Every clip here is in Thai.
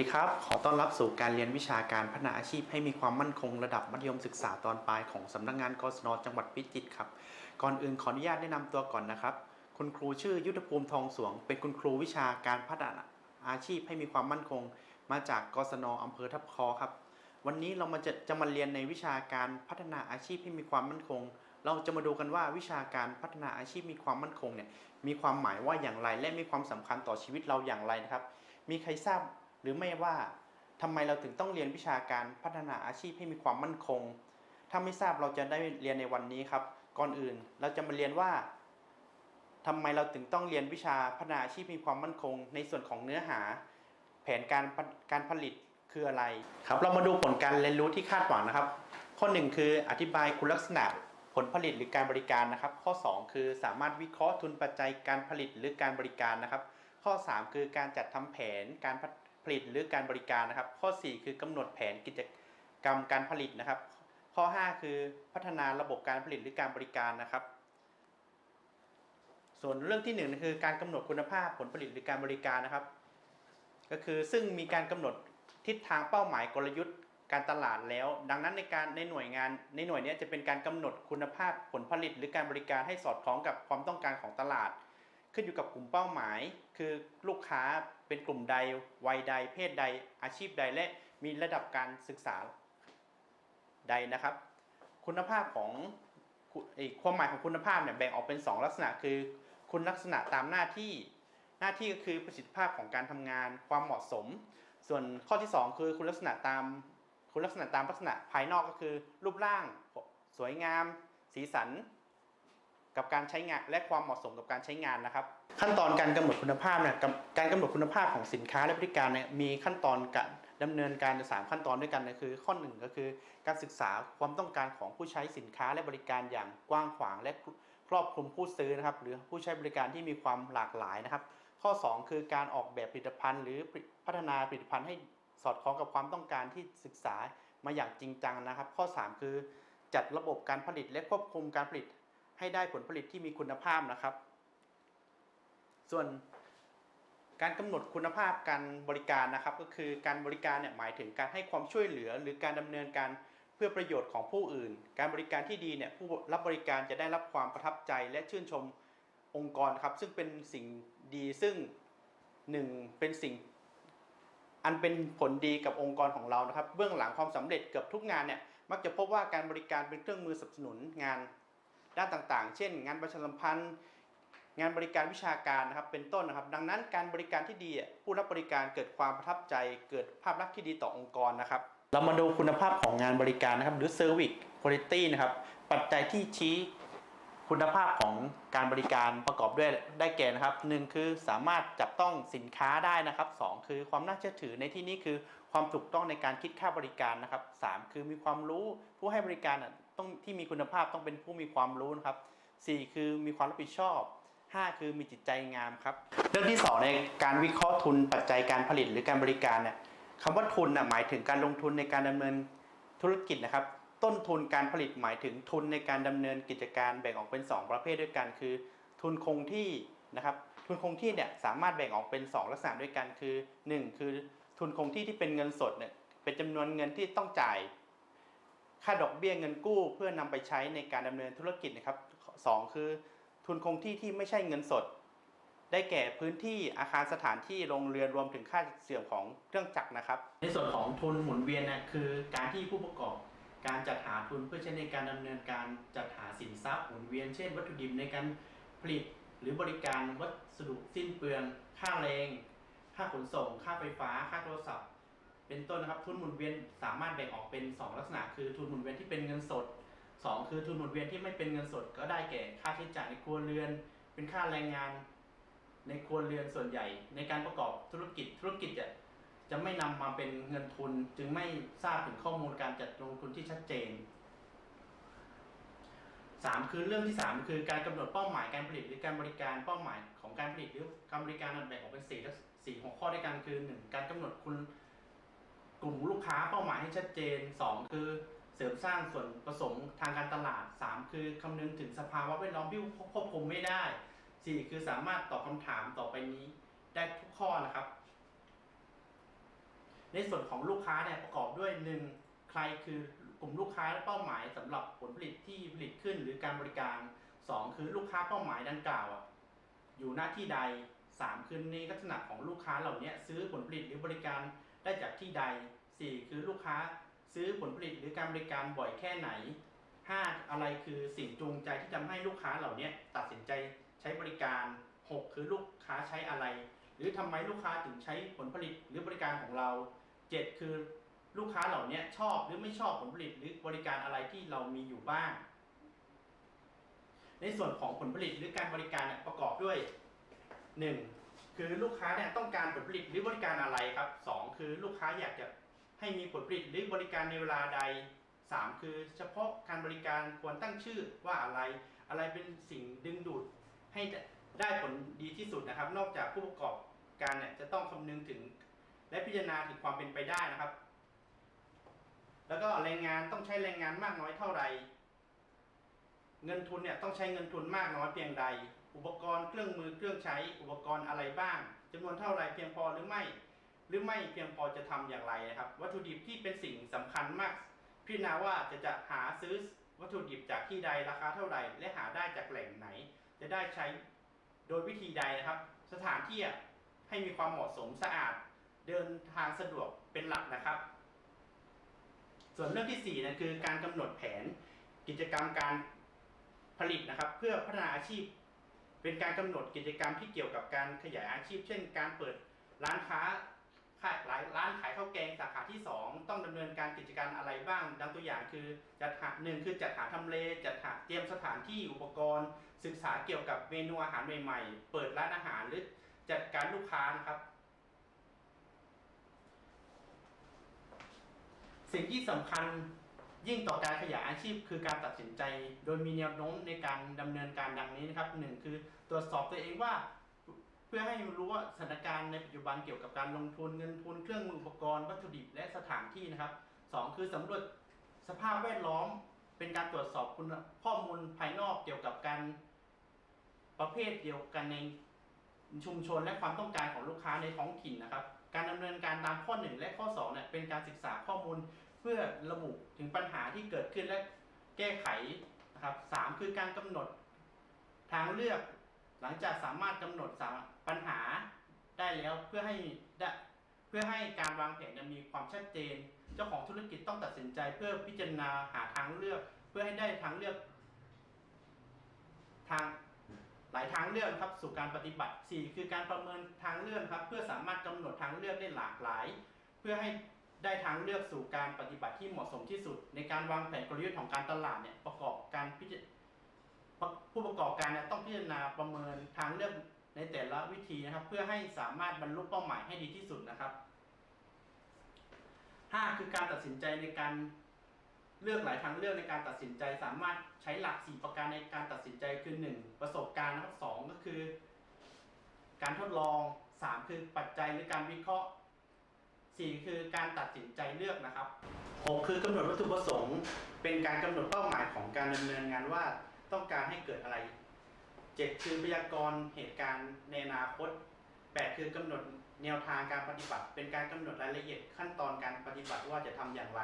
ดีครับ ขอต้อนรับสู่การเรียนวิชาการพัฒนาอาชีพให้มีความมั่นคงระดับมัธยมศึกษาตอนปลายของสำนักงานกศนจังหวัดพิจิตรครับ ก่อนอื่นขออนุญาตแนะนำตัวก่อนนะครับ คุณครูชื่อยุทธภูมิทองสวง เป็นคุณครูวิชาการพัฒนาอาชีพให้มีความมั่นคง มาจากกศนอำเภอทับคอครับ วันนี้เรามาจะจะมาเรียนในวิชาการพัฒนาอาชีพให้มีความมั่นคง เราจะมาดูกันว่าวิชาการพัฒนาอาชีพมีความมั่นคงเนี่ยมีความหมายว่าอย่างไร และมีความสำคัญต่อชีวิตเราอย่างไรนะครับ มีใครทราบ หรือไม่ว่าทำไมเราถึงต้องเรียนวิชาการพัฒนาอาชีพให้มีความมั่นคง ถ้าไม่ทราบเราจะได้เรียนในวันนี้ครับ ก่อนอื่นเราจะมาเรียนว่าทำไมเราถึงต้องเรียนวิชาพัฒนาอาชีพมีความมั่นคง ในส่วนของเนื้อหา แผนการการผลิตคืออะไรครับ เรามาดูผลการเรียนรู้ที่คาดหวังนะครับ ข้อหนึ่งคืออธิบายคุณลักษณะผลผลิตหรือการบริการนะครับ ข้อ 2 คือสามารถวิเคราะห์ทุนปัจจัยการผลิตหรือการบริการนะครับ ข้อ 3 คือการจัดทำแผนการ ผลิตหรือการบริการนะครับ ข้อ 4 คือกำหนดแผนกิจกรรมการผลิตนะครับ ข้อ 5 คือพัฒนาระบบการผลิตหรือการบริการนะครับ ส่วนเรื่องที่หนึ่งคือการกำหนดคุณภาพผลผลิตหรือการบริการนะครับ ก็คือซึ่งมีการกำหนดทิศทางเป้าหมายกลยุทธ์การตลาดแล้ว ดังนั้นในการในหน่วยงานในหน่วยนี้จะเป็นการกำหนดคุณภาพผลผลิตหรือการบริการให้สอดคล้องกับความต้องการของตลาด ขึ้นอยู่กับกลุ่มเป้าหมาย คือลูกค้า เป็นกลุ่มใดวัยใด เพศใด อาชีพใดและมีระดับการศึกษาใดนะครับ คุณภาพของคุณเอ่อความหมายของคุณภาพเนี่ยแบ่งออกเป็น 2 ลักษณะคือ คุณลักษณะตามหน้าที่หน้าที่ก็คือประสิทธิภาพของการทำงานความเหมาะสม ส่วนข้อที่ 2 คือคุณลักษณะตามคุณลักษณะตามลักษณะภายนอกก็คือ รูปร่าง สวยงาม สีสัน กับการใช้งานและความเหมาะสมกับการใช้งานนะครับ ขั้นตอนการกำหนดคุณภาพเนี่ยการกำหนดคุณภาพของสินค้าและบริการเนี่ยมีขั้นตอนการดำเนินการสามขั้นตอนด้วยกันนะคือข้อหนึ่งก็คือ การศึกษาความต้องการของผู้ใช้สินค้าและบริการอย่างกว้างขวางและครอบคลุมผู้ซื้อนะครับ หรือผู้ใช้บริการที่มีความหลากหลายนะครับ ข้อ 2 คือการออกแบบผลิตภัณฑ์ หรือพัฒนาผลิตภัณฑ์ให้สอดคล้องกับความต้องการที่ศึกษามาอย่างจริงจังนะครับ ข้อ 3 คือจัดระบบการผลิตและควบคุมการผลิต ให้ได้ผลผลิตที่มีคุณภาพนะครับ ส่วนการกำหนดคุณภาพการบริการนะครับ ก็คือการบริการเนี่ยหมายถึงการให้ความช่วยเหลือ หรือการดำเนินการเพื่อประโยชน์ของผู้อื่น การบริการที่ดีเนี่ยผู้รับบริการจะได้รับความประทับใจและชื่นชมองค์กรครับ ซึ่งเป็นสิ่งดีซึ่งหนึ่งเป็นสิ่งอันเป็นผลดีกับองค์กรของเรานะครับ เบื้องหลังความสำเร็จเกือบทุกงานเนี่ยมักจะพบว่าการบริการเป็นเครื่องมือสนับสนุนงาน ด้านต่างๆ เช่น งานประชาสัมพันธ์ งานบริการวิชาการนะครับเป็นต้นนะครับ ดังนั้นการบริการที่ดีผู้รับบริการเกิดความประทับใจ เกิดภาพลักษณ์ที่ดีต่อองค์กรนะครับเรามาดูคุณภาพของงานบริการนะครับ หรือ Service Quality นะครับ ปัจจัยที่ชี้คุณภาพของการบริการประกอบด้วยได้แก่นะครับหนึ่งคือสามารถจับต้องสินค้าได้นะครับสองคือความน่าเชื่อถือในที่นี้คือความถูกต้องในการคิดค่าบริการนะครับสามคือมีความรู้ผู้ให้บริการ ต้องที่มีคุณภาพต้องเป็นผู้มีความรู้นะครับสี่คือมีความรับผิดชอบ 5 คือมีจิตใจงามครับ เรื่องที่2ในการวิเคราะห์ทุนปัจจัยการผลิตหรือการบริการเนี่ยคำว่าทุนนะหมายถึงการลงทุนในการดำเนินธุรกิจนะครับ ต้นทุนการผลิตหมายถึงทุนในการดำเนินกิจการแบ่งออกเป็น 2 ประเภทด้วยกัน คือ ทุนคงที่นะครับ ทุนคงที่เนี่ยสามารถแบ่งออกเป็น 2 ลักษณะด้วยกันคือ 1 คือทุนคงที่ที่เป็นเงินสดเนี่ยเป็นจำนวนเงินที่ต้องจ่าย ค่าดอกเบี้ยเงินกู้เพื่อนำไปใช้ในการดำเนินธุรกิจนะครับสองคือ ทุนคงที่ที่ไม่ใช่เงินสด ได้แก่พื้นที่อาคารสถานที่โรงเรือนรวมถึงค่าเสื่อมของเครื่องจักรนะครับ ในส่วนของทุนหมุนเวียนนะคือการที่ผู้ประกอบการจัดหาทุนเพื่อใช้ในการดำเนินการจัดหาสินทรัพย์หมุนเวียน เช่น วัตถุดิบในการผลิต หรือบริการวัสดุสิ้นเปลือง ค่าแรง ค่าขนส่ง ค่าไฟฟ้า ค่าโทรศัพท์ เป็นต้นนะครับทุนหมุนเวียนสามารถแบ่งออกเป็น 2 ลักษณะ คือทุนหมุนเวียนที่เป็นเงินสดสองคือทุนหมุนเวียนที่ไม่เป็นเงินสด ก็ได้แก่ค่าใช้จ่ายในครัวเรือน เป็นค่าแรงงาน ในครัวเรือนส่วนใหญ่ ในการประกอบธุรกิจธุรกิจจะจะไม่นำมาเป็นเงินทุนจึงไม่ทราบถึงข้อมูลการจัดลงทุนที่ชัดเจนสามคือเรื่องที่สามคือการกำหนดเป้าหมายการผลิตหรือการบริการเป้าหมายของการผลิตหรือการบริการแบ่งออกเป็นสี่สี่หัวข้อด้วยกันคือหนึ่งการกำหนดคุณ กลุ่มลูกค้าเป้าหมายให้ชัดเจนสองคือเสริมสร้างส่วนผสมทางการตลาดสามคือคำนึงถึงสภาวะแวดล้อมที่ควบคุมไม่ได้สี่คือสามารถตอบคำถามต่อไปนี้ได้ทุกข้อนะครับ ในส่วนของลูกค้าเนี่ยประกอบด้วยหนึ่งใครคือกลุ่มลูกค้าและเป้าหมายสำหรับผลผลิตที่ผลิตขึ้นหรือการบริการสองคือลูกค้าเป้าหมายดังกล่าวอะอยู่หน้าที่ใดสามคือในลักษณะของลูกค้าเหล่านี้ซื้อผลผลิตหรือบริการ ได้จากที่ใดสี่คือลูกค้าซื้อผลผลิตหรือการบริการบ่อยแค่ไหนห้าอะไรคือสิ่งจูงใจที่ทำให้ลูกค้าเหล่านี้ตัดสินใจใช้บริการหกคือลูกค้าใช้อะไร หรือทำไมลูกค้าถึงใช้ผลผลิตหรือบริการของเราเจ็ดคือลูกค้าเหล่านี้ชอบหรือไม่ชอบผลผลิตหรือบริการอะไรที่เรามีอยู่บ้าง ในส่วนของผลผลิตหรือการบริการประกอบด้วยหนึ่ง คือลูกค้าเนี่ยต้องการผลผลิตหรือบริการอะไรครับสองคือลูกค้าอยากจะให้มีผลผลิตหรือบริการในเวลาใดสามคือเฉพาะการบริการควรตั้งชื่อว่าอะไร อะไรเป็นสิ่งดึงดูดให้ได้ผลดีที่สุดนะครับ นอกจากผู้ประกอบการเนี่ยจะต้องคำนึงถึง และพิจารณาถึงความเป็นไปได้นะครับ แล้วก็แรงงานต้องใช้แรงงานมากน้อยเท่าไหร่เงินทุนเนี่ยต้องใช้เงินทุนมากน้อยเพียงใด อุปกรณ์เครื่องมือเครื่องใช้อุปกรณ์อะไรบ้างจำนวนเท่าไรเพียงพอหรือไม่ หรือไม่เพียงพอจะทำอย่างไรนะครับ วัตถุดิบที่เป็นสิ่งสำคัญมาก พิจารณาว่าจะจะหาซื้อวัตถุดิบจากที่ใดราคาเท่าไหร่ และหาได้จากแหล่งไหน จะได้ใช้โดยวิธีใดนะครับ สถานที่ให้มีความเหมาะสมสะอาด เดินทางสะดวกเป็นหลักนะครับ ส่วนเรื่องที่4นะคือการกำหนดแผนกิจกรรมการผลิตนะครับ เพื่อพัฒนาอาชีพ เป็นการกำหนดกิจกรรมที่เกี่ยวกับการขยายอาชีพ เช่น การเปิดร้านค้าขายร้านขายข้าวแกงสาขาที่ 2 ต้องดำเนินการกิจการอะไรบ้าง ดังตัวอย่างคือจัดหาหนึ่งคือจัดหาทำเลจัดหาเตรียมสถานที่อุปกรณ์ ศึกษาเกี่ยวกับเมนูอาหารใหม่ๆ เปิดร้านอาหารหรือจัดการลูกค้านะครับ สิ่งที่สำคัญ ยิ่งต่อการขยายอาชีพคือการตัดสินใจ โดยมีแนวโน้มในการดำเนินการดังนี้นะครับหนึ่งคือตรวจสอบตัวเองว่า เพื่อให้รู้ว่าสถานการณ์ในปัจจุบันเกี่ยวกับการลงทุนเงินทุนเครื่องมืออุปกรณ์วัตถุดิบและสถานที่นะครับสองคือสำรวจสภาพแวดล้อม เป็นการตรวจสอบคุณข้อมูลภายนอกเกี่ยวกับการประเภทเดียวกันในชุมชนและความต้องการของลูกค้าในท้องถิ่นนะครับ การดำเนินการตามข้อ 1 และข้อ2เนี่ยเป็นการศึกษาข้อมูล เพื่อระบุถึงปัญหาที่เกิดขึ้นและแก้ไขนะครับสามคือการกำหนดทางเลือกหลังจากสามารถกำหนดปัญหาได้แล้วเพื่อให้เพื่อให้การวางแผนมีความชัดเจน เจ้าของธุรกิจต้องตัดสินใจ เพื่อพิจารณาหาทางเลือก เพื่อให้ได้ทางเลือก ทางหลายทางเลือกครับสู่การปฏิบัติ 4 คือการประเมินทางเลือกครับ เพื่อสามารถกำหนดทางเลือกได้หลากหลาย เพื่อให้ ได้ทางเลือกสู่การปฏิบัติที่เหมาะสมที่สุด ในการวางแผนกลยุทธ์ของการตลาดเนี่ยประกอบการพิจผู้ประกอบการเนี่ยต้องพิจารณาประเมินทางเลือกในแต่ละวิธีนะครับ เพื่อให้สามารถบรรลุเป้าหมายให้ดีที่สุดนะครับ5คือการตัดสินใจในการเลือกหลายทางเลือกในการตัดสินใจ สามารถใช้หลัก 4 ประการในการตัดสินใจคือ 1 ประสบการณ์นะครับ2ก็คือ การทดลอง 3 คือปัจจัยหรือการวิเคราะห์ 4 คือการตัดสินใจเลือกนะครับ 6 คือกำหนดวัตถุประสงค์ เป็นการกำหนดเป้าหมายของการดำเนินงานว่าต้องการให้เกิดอะไร 7 คือพยากรณ์เหตุการณ์ในอนาคต 8 คือกำหนดแนวทางการปฏิบัติ เป็นการกำหนดรายละเอียดขั้นตอนการปฏิบัติว่าจะทำอย่างไร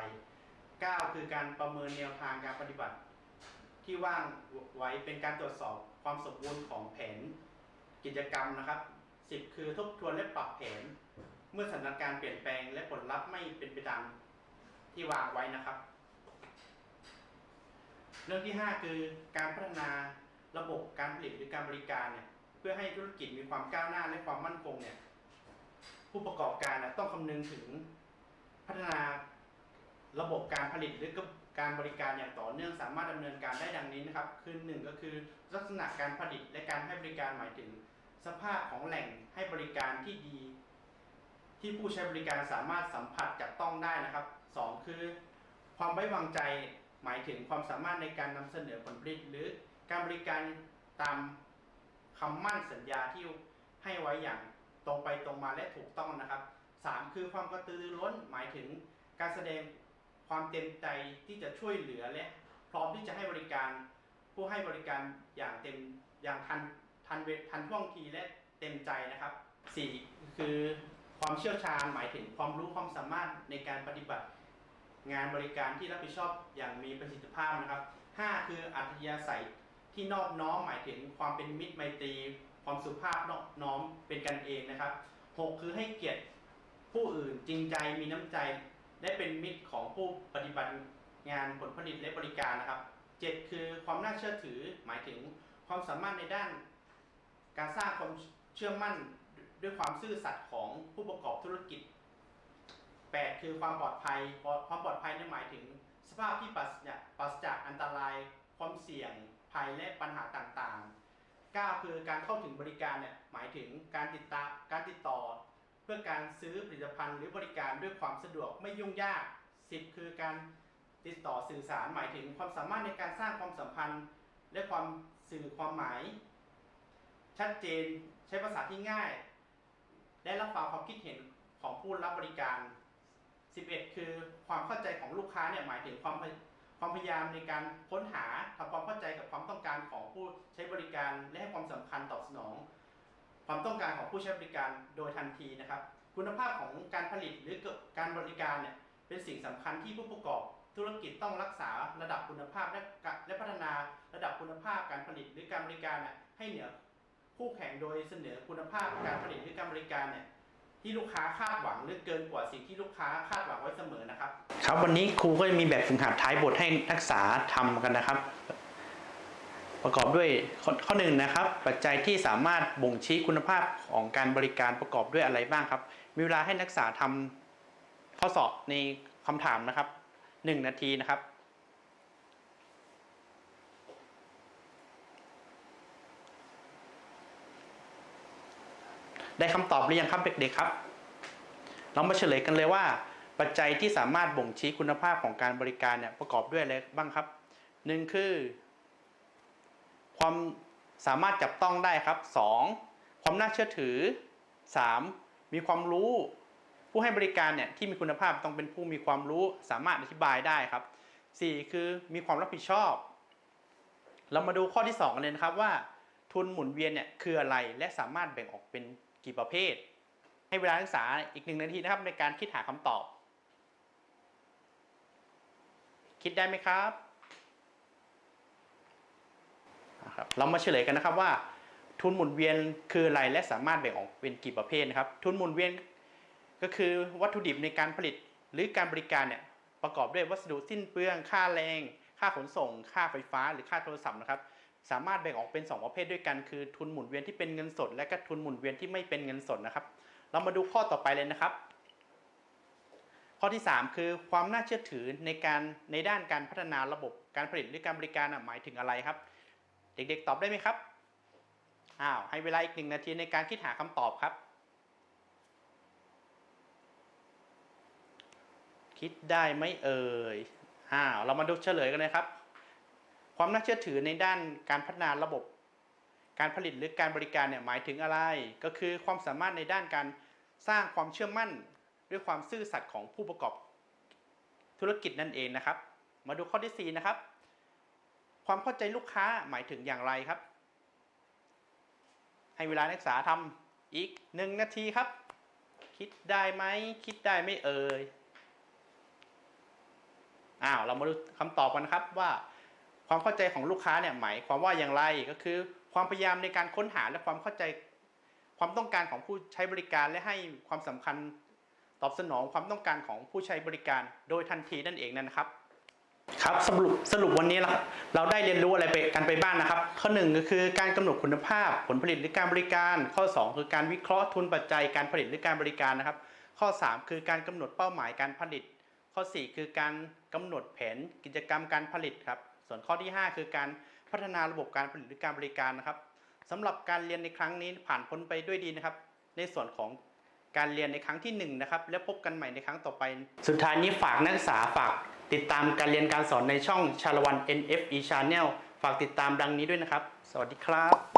9 คือการประเมินแนวทางการปฏิบัติ ที่ว่างไว้เป็นการตรวจสอบความสมบูรณ์ของแผนกิจกรรมนะครับ 10 คือทบทวนและปรับแผน มื่อสถานการณ์เปลี่ยนแปลงและผลลัพธ์ไม่เป็นไปตามที่วางไว้นะครับ เรื่องที่ 5 คือการพัฒนาระบบการผลิตหรือการบริการเนี่ยเพื่อให้ธุรกิจมีความก้าวหน้าและความมั่นคงเนี่ยผู้ประกอบการนะต้องคำนึงถึงพัฒนาระบบการผลิตหรือการบริการอย่างต่อเนื่องสามารถดำเนินการได้ดังนี้นะครับ คือหนึ่งก็คือลักษณะการผลิตและการให้บริการหมายถึง สภาพของแหล่งให้บริการที่ดี ที่ผู้ใช้บริการสามารถสัมผัสจับต้องได้นะครับ 2 คือ ความไว้วางใจหมายถึงความสามารถในการนำเสนอผลผลิต หรือการบริการตามคำมั่นสัญญาที่ให้ไว้อย่างตรงไปตรงมาและถูกต้องนะครับสามคือความกระตือรือร้นหมายถึงการแสดงความเต็มใจที่จะช่วยเหลือและพร้อมที่จะให้บริการผู้ให้บริการอย่างเต็มอย่างทันทันเวทันท่วงทีและเต็มใจนะครับสี่คือ ความเชี่ยวชาญหมายถึงความรู้ความสามารถในการปฏิบัติงานบริการที่รับผิดชอบอย่างมีประสิทธิภาพนะครับ 5 คืออัธยาศัยที่นอบน้อมหมายถึงความเป็นมิตรไมตรี ความสุภาพนอบน้อมเป็นกันเองนะครับ 6 คือให้เกียรติผู้อื่นจริงใจมีน้ำใจและเป็นมิตรของผู้ปฏิบัติงานผลผลิตและบริการนะครับ 7 คือความน่าเชื่อถือหมายถึงความสามารถในด้าน การสร้างความเชื่อมั่น ด้วยความซื่อสัตย์ของผู้ประกอบธุรกิจ 8 คือความปลอดภัยความปลอดภัยเนี่ยหมายถึงสภาพที่ปราศจากปราศจากอันตราย ความเสี่ยงภัยและปัญหาต่างๆ 9 คือการเข้าถึงบริการเนี่ยหมายถึงการติดตามการติดต่อ เพื่อการซื้อผลิตภัณฑ์หรือบริการด้วยความสะดวกไม่ยุ่งยาก 10 คือการติดต่อสื่อสารหมายถึงความสามารถในการสร้างความสัมพันธ์และความสื่อความหมาย ชัดเจนใช้ภาษาที่ง่าย และรับฟังความคิดเห็นของผู้รับบริการ 11 คือความเข้าใจของลูกค้าเนี่ยหมายถึงความความพยายามในการค้นหาทำความเข้าใจกับความต้องการของผู้ใช้บริการ และให้ความสำคัญตอบสนอง ความต้องการของผู้ใช้บริการโดยทันทีนะครับ คุณภาพของการผลิตหรือการบริการเนี่ยเป็นสิ่งสำคัญที่ผู้ประกอบธุรกิจต้องรักษาระดับคุณภาพและและพัฒนาระดับคุณภาพการผลิตหรือการบริการน่ะให้เหนือ คู่แข่งโดยเสนอคุณภาพการผลิตหรือการบริการเนี่ยที่ลูกค้าคาดหวังหรือเกินกว่าสิ่งที่ลูกค้าคาดหวังไว้เสมอนะครับ ครับวันนี้ครูก็มีแบบฝึกหัดท้ายบทให้นักศึกษาทำกันนะครับ ประกอบด้วยขข้อหนึ่งนะครับ ปัจจัยที่สามารถบ่งชี้คุณภาพของการบริการประกอบด้วยอะไรบ้างครับ มีเวลาให้นักศึกษาทำข้อสอบในคำถามนะครับหนึ่งนาทีนะครับ ได้คำตอบหรือยังครับเด็กๆครับ เรามาเฉลยกันเลยว่า ปัจจัยที่สามารถบ่งชี้คุณภาพของการบริการเนี่ยประกอบด้วยอะไรบ้างครับหนึ่งคือ ความสามารถจับต้องได้ครับสองความน่าเชื่อถือสามมีความรู้ผู้ให้บริการเนี่ยที่มีคุณภาพต้องเป็นผู้มีความรู้สามารถอธิบายได้ครับสี่คือมีความรับผิดชอบ เรามาดูข้อที่สองกันเลยนะครับว่า ทุนหมุนเวียนเนี่ยคืออะไรและสามารถแบ่งออกเป็น กี่ประเภท ให้เวลานักศึกษาอีกหนึ่งนาทีนะครับในการคิดหาคำตอบ คิดได้ไหมครับครับเรามาเฉลยกันนะครับว่า ทุนหมุนเวียนคืออะไรและสามารถแบ่งออกเป็นกี่ประเภทนะครับ ทุนหมุนเวียนก็คือวัตถุดิบในการผลิตหรือการบริการเนี่ยประกอบด้วยวัสดุสิ้นเปลือง ค่าแรง ค่าขนส่ง ค่าไฟฟ้า หรือค่าโทรศัพท์นะครับ สามารถแบ่งออกเป็น 2 ประเภทด้วยกันคือทุนหมุนเวียนที่เป็นเงินสด และก็ทุนหมุนเวียนที่ไม่เป็นเงินสดนะครับ เรามาดูข้อต่อไปเลยนะครับ ข้อที่ 3 คือความน่าเชื่อถือในการในด้านการพัฒนาระบบการผลิตหรือการบริการน่ะหมายถึงอะไรครับ เด็กๆ ตอบได้ไหมครับอ้าวให้เวลาอีกหนึ่งนาทีในการคิดหาคำตอบครับ คิดได้ไหมเอ่ยอ้าวเรามาดูเฉลยกันเลยครับ ความน่าเชื่อถือในด้านการพัฒนาระบบ การผลิตหรือการบริการเนี่ยหมายถึงอะไร ก็คือความสามารถในด้านการสร้างความเชื่อมั่น ด้วยความซื่อสัตย์ของผู้ประกอบธุรกิจนั่นเองนะครับ มาดูข้อที่ 4 นะครับ ความเข้าใจลูกค้าหมายถึงอย่างไรครับ ให้เวลานักศึกษาทำอีกหนึ่งนาทีครับ คิดได้ไหมคิดได้ไม่เอ่ยอ้าวเรามาดูคำตอบกันนะครับว่า ความเข้าใจของลูกค้าเนี่ยหมายความว่าอย่างไรก็คือ ความพยายามในการค้นหาและความเข้าใจ ความต้องการของผู้ใช้บริการและให้ความสำคัญตอบสนองความต้องการของผู้ใช้บริการ โดยทันทีนั่นเองนะครับครับสรุปสรุปวันนี้เราเราได้เรียนรู้อะไรไปกันไปบ้างนะครับ ข้อหนึ่งก็คือการกำหนดคุณภาพผลผลิตหรือการบริการ ข้อ 2 คือการวิเคราะห์ทุนปัจจัยการผลิตหรือการบริการนะครับ ข้อ 3 คือการกำหนดเป้าหมายการผลิต ข้อ 4 คือการกำหนดแผนกิจกรรมการผลิตครับ ส่วนข้อที่ 5 คือการพัฒนาระบบการผลิตหรือการบริการนะครับสำหรับการเรียนในครั้งนี้ผ่านพ้นไปด้วยดีนะครับ ในส่วนของการเรียนในครั้งที่1นะครับแล้วพบกันใหม่ในครั้งต่อไป สุดท้ายนี้ฝากนักศึกษาฝากติดตามการเรียนการสอนในช่องชาละวัน NFE Channel ฝากติดตามดังนี้ด้วยนะครับ สวัสดีครับ